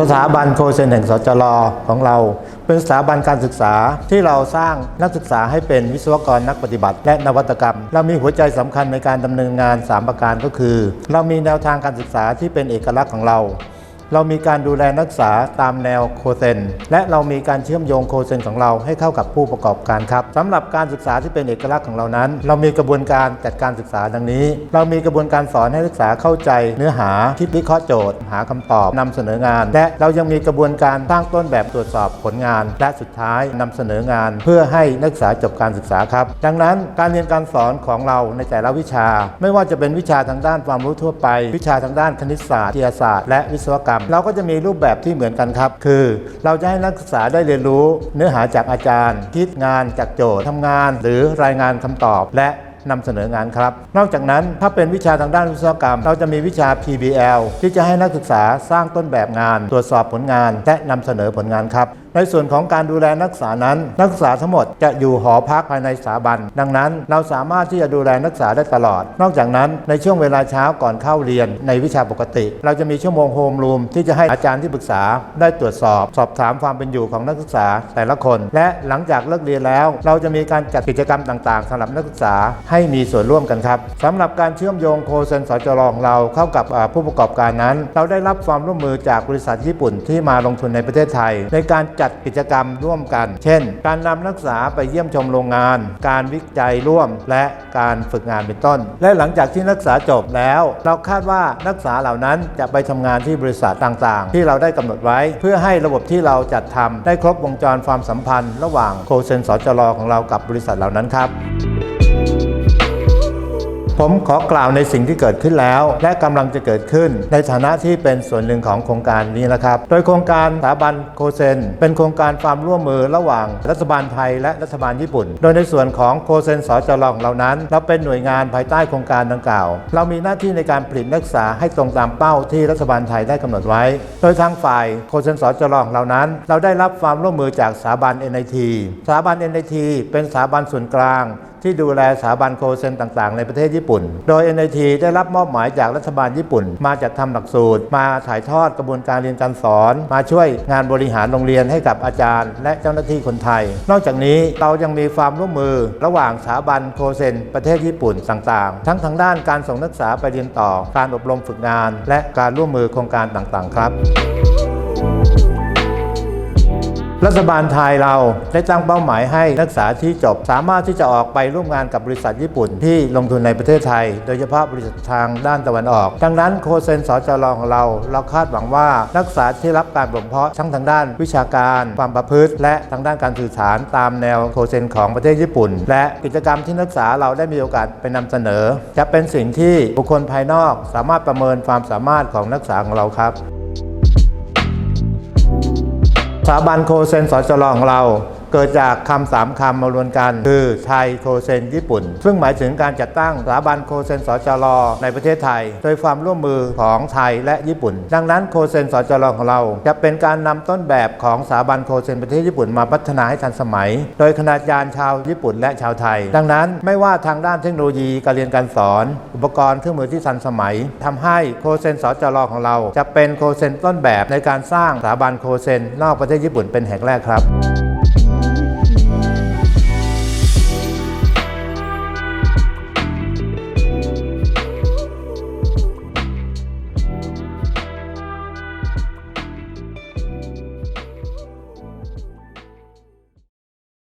สถาบันโคเซนแห่งสจรของเรา เป็นสถาบันการศึกษาที่เราสร้างนักศึกษาให้เป็นวิศวกรนักปฏิบัติ และนวัตกรรม เรามีหัวใจสำคัญในการดำเนินงาน 3 ประการก็คือ เรามีแนวทางการศึกษาที่เป็นเอกลักษณ์ของเรา เรามีการดูแลนักศึกษาตามแนวโคเซนและเรามีการเชื่อมโยงโคเซนของเราให้เข้ากับผู้ประกอบการครับสำหรับการศึกษาที่เป็นเอกลักษณ์ของเรานั้น เรามีกระบวนการจัดการศึกษาดังนี้ เรามีกระบวนการสอนให้นักศึกษาเข้าใจ เนื้อหาคิดวิเคราะห์โจทย์ หาคำตอบนำเสนองาน และเรายังมีกระบวนการสร้างต้นแบบตรวจสอบผลงาน และสุดท้ายนำเสนองาน เพื่อให้นักศึกษาจบการศึกษาครับ ดังนั้นการเรียนการสอนของเราในแต่ละวิชา ไม่ว่าจะเป็นวิชาทางด้านความรู้ทั่วไป วิชาทางด้านคณิตศาสตร์วิทยาศาสตร์และวิศวกรรมเราก็จะมีรูปแบบที่เหมือนกันครับ คือเราจะให้นักศึกษาได้เรียนรู้ เนื้อหาจากอาจารย์ คิดงานจากโจทย์ทำงาน หรือรายงานคำตอบและนำเสนองานครับ นอกจากนั้นถ้าเป็นวิชาทางด้านวิศวกรรม เราจะมีวิชา PBL ที่จะให้นักศึกษาสร้างต้นแบบงาน ตรวจสอบผลงาน และนำเสนอผลงานครับ ในส่วนของการดูแลนักศึกษานั้น นักศึกษาทั้งหมดจะอยู่หอพักภายในสถาบัน ดังนั้นเราสามารถที่จะดูแลนักศึกษาได้ตลอด นอกจากนั้นในช่วงเวลาเช้าก่อนเข้าเรียนในวิชาปกติ เราจะมีชั่วโมงโฮมรูมที่จะให้อาจารย์ที่ปรึกษาได้ตรวจสอบ สอบถามความเป็นอยู่ของนักศึกษาแต่ละคน และหลังจากเลิกเรียนแล้ว เราจะมีการจัดกิจกรรมต่าง ๆสำหรับนักศึกษาให้มีส่วนร่วมกันครับสำหรับการเชื่อมโยงโคเซนสจรองเราเข้ากับผู้ประกอบการนั้น เราได้รับความร่วมมือจากบริษัทญี่ปุ่นที่มาลงทุนในประเทศไทย ในการจัดกิจกรรมร่วมกัน เช่น การนำนักศึกษาไปเยี่ยมชมโรงงาน การวิจัยร่วม และการฝึกงานเป็นต้น และหลังจากที่นักศึกษาจบแล้ว เราคาดว่านักศึกษาเหล่านั้นจะไปทำงานที่บริษัทต่างๆ ที่เราได้กำหนดไว้ เพื่อให้ระบบที่เราจัดทำได้ครบวงจรความสัมพันธ์ ระหว่างโคเซนสจรของเรากับบริษัทเหล่านั้นครับ ผมขอกล่าวในสิ่งที่เกิดขึ้นแล้ว และกำลังจะเกิดขึ้น ในฐานะที่เป็นส่วนหนึ่งของโครงการนี้นะครับ โดยโครงการสถาบันโคเซน เป็นโครงการความร่วมมือระหว่าง รัฐบาลไทยและรัฐบาลญี่ปุ่น โดยในส่วนของโคเซนสจรของเรานั้น เราเป็นหน่วยงานภายใต้โครงการดังกล่าว เรามีหน้าที่ในการผลิตนักศึกษาให้ตรงตามเป้าที่รัฐบาลไทยได้กำหนดไว้ โดยทางฝ่ายโคเซนสจรของเรานั้น เราได้รับความร่วมมือจากสถาบัน NIT สถาบัน NIT เป็นสถาบันส่วนกลาง ที่ดูแลสถาบันโคเซนต่าง ๆ ในประเทศญี่ปุ่น โดย NIT ได้รับมอบหมายจากรัฐบาลญี่ปุ่น มาจัดทำหลักสูตร มาถ่ายทอดกระบวนการเรียนการสอน มาช่วยงานบริหารโรงเรียนให้กับอาจารย์ และเจ้าหน้าที่คนไทย นอกจากนี้เรายังมีความร่วมมือ ระหว่างสถาบันโคเซนประเทศญี่ปุ่นต่างๆ ทั้งทางด้านการส่งนักศึกษาไปเรียนต่อ การอบรมฝึกงาน และการร่วมมือโครงการต่างๆ ครับ รัฐบาลไทยเราได้ตั้งเป้าหมายให้นักศึกษาที่จบ สามารถที่จะออกไปร่วมงานกับบริษัทญี่ปุ่น ที่ลงทุนในประเทศไทย โดยเฉพาะบริษัททางด้านตะวันออก ดังนั้นโคเซนสจรของเรา เราคาดหวังว่านักศึกษาที่รับการบ่มเพาะทั้งทางด้านวิชาการ ความประพฤติ และทางด้านการสื่อสารตามแนวโคเซนของประเทศญี่ปุ่น และกิจกรรมที่นักศึกษาเราได้มีโอกาสไปนำเสนอ จะเป็นสิ่งที่บุคคลภายนอก สามารถประเมินความสามารถของนักศึกษาของเราครับ สถาบันโคเซนสจรของเราเกิดจากคำสามคำมารวมกัน คือไทยโคเซนญี่ปุ่น ซึ่งหมายถึงการจัดตั้งสถาบันโคเซนสจรในประเทศไทย โดยความร่วมมือของไทยและญี่ปุ่น ดังนั้นโคเซนสจรของเรา จะเป็นการนำต้นแบบของสถาบันโคเซนประเทศญี่ปุ่นมาพัฒนาให้ทันสมัย โดยคณาจารย์ชาวญี่ปุ่นและชาวไทย ดังนั้นไม่ว่าทางด้านเทคโนโลยีการเรียนการสอน อุปกรณ์เครื่องมือที่ทันสมัยทำให้โคเซนสจรของเรา จะเป็นโคเซนต้นแบบในการสร้างสถาบันโคเซนนอกประเทศญี่ปุ่นเป็นแห่งแรกครับ